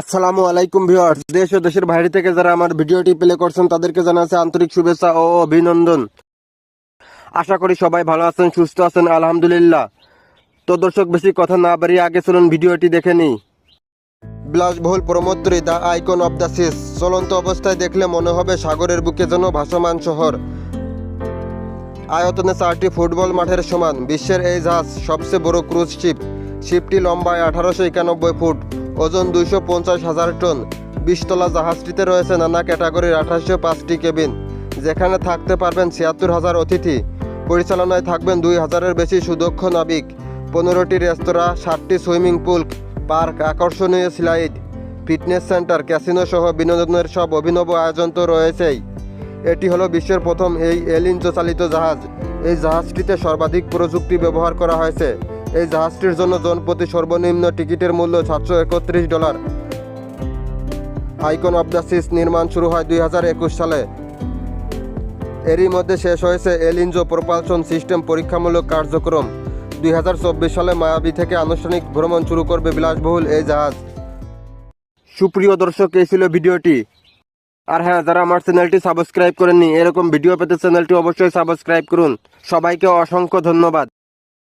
আসসালামু আলাইকুম ভিউয়ার্স। দেশ ও দেশের বাইরে থেকে যারা আমার ভিডিওটি প্লে করছেন, তাদেরকে জানাচ্ছে আন্তরিক শুভেচ্ছা ও অভিনন্দন। আশা করি সবাই ভালো আছেন, সুস্থ আছেন, আলহামদুলিল্লাহ। তো দর্শক, বেশি কথা না বাড়িয়ে আগে চলুন ভিডিওটি দেখে নিই। বিলাসবহুল প্রমোত্রী the Icon of the Seas চলন্ত অবস্থায় দেখলে মনে হবে সাগরের বুকে যেন ভাসমান শহর। আয়তনে চারটি ফুটবল মাঠের সমান। বিশ্বের এই জাহাজ সবচেয়ে বড় ক্রুজ শিপ শিপটি লম্বায় আঠারোশো একানব্বই ফুট। ওজন দুইশো পঞ্চাশ হাজার টন। বিশতলা জাহাজটিতে রয়েছে নানা ক্যাটাগরির আঠাশশো পাঁচটি কেবিন, যেখানে থাকতে পারবেন ছিয়াত্তর হাজার অতিথি। পরিচালনায় থাকবেন দুই হাজারের বেশি সুদক্ষ নাবিক। পনেরোটি রেস্তোরাঁ, ষাটটি সুইমিং পুল, পার্ক, আকর্ষণীয় স্লাইড, ফিটনেস সেন্টার, ক্যাসিনো সহ বিনোদনের সব অভিনব আয়োজন তো রয়েছেই। এটি হলো বিশ্বের প্রথম এই এলিঞ্জো চালিত জাহাজ। এই জাহাজটিতে সর্বাধিক প্রযুক্তি ব্যবহার করা হয়েছে। এই জাহাজটির জন্য জনপ্রতি সর্বনিম্ন টিকিটের মূল্য সাতশো একত্রিশ dollar. Icon of the Seas নির্মাণ শুরু হয় দুই হাজার একুশ সালে। এরই মধ্যে শেষ হয়েছে এলিনজো প্রপালশন সিস্টেম পরীক্ষামূলক কার্যক্রম। দুই হাজার চব্বিশ সালে মায়াবী থেকে আনুষ্ঠানিক ভ্রমণ শুরু করবে বিলাসবহুল এই জাহাজ। সুপ্রিয় দর্শক, এই ছিল ভিডিওটি। আর হ্যাঁ যারা আমার চ্যানেলটি সাবস্ক্রাইব করেননি, এরকম ভিডিও পেতে চ্যানেলটি অবশ্যই সাবস্ক্রাইব করুন। সবাইকে অসংখ্য ধন্যবাদ।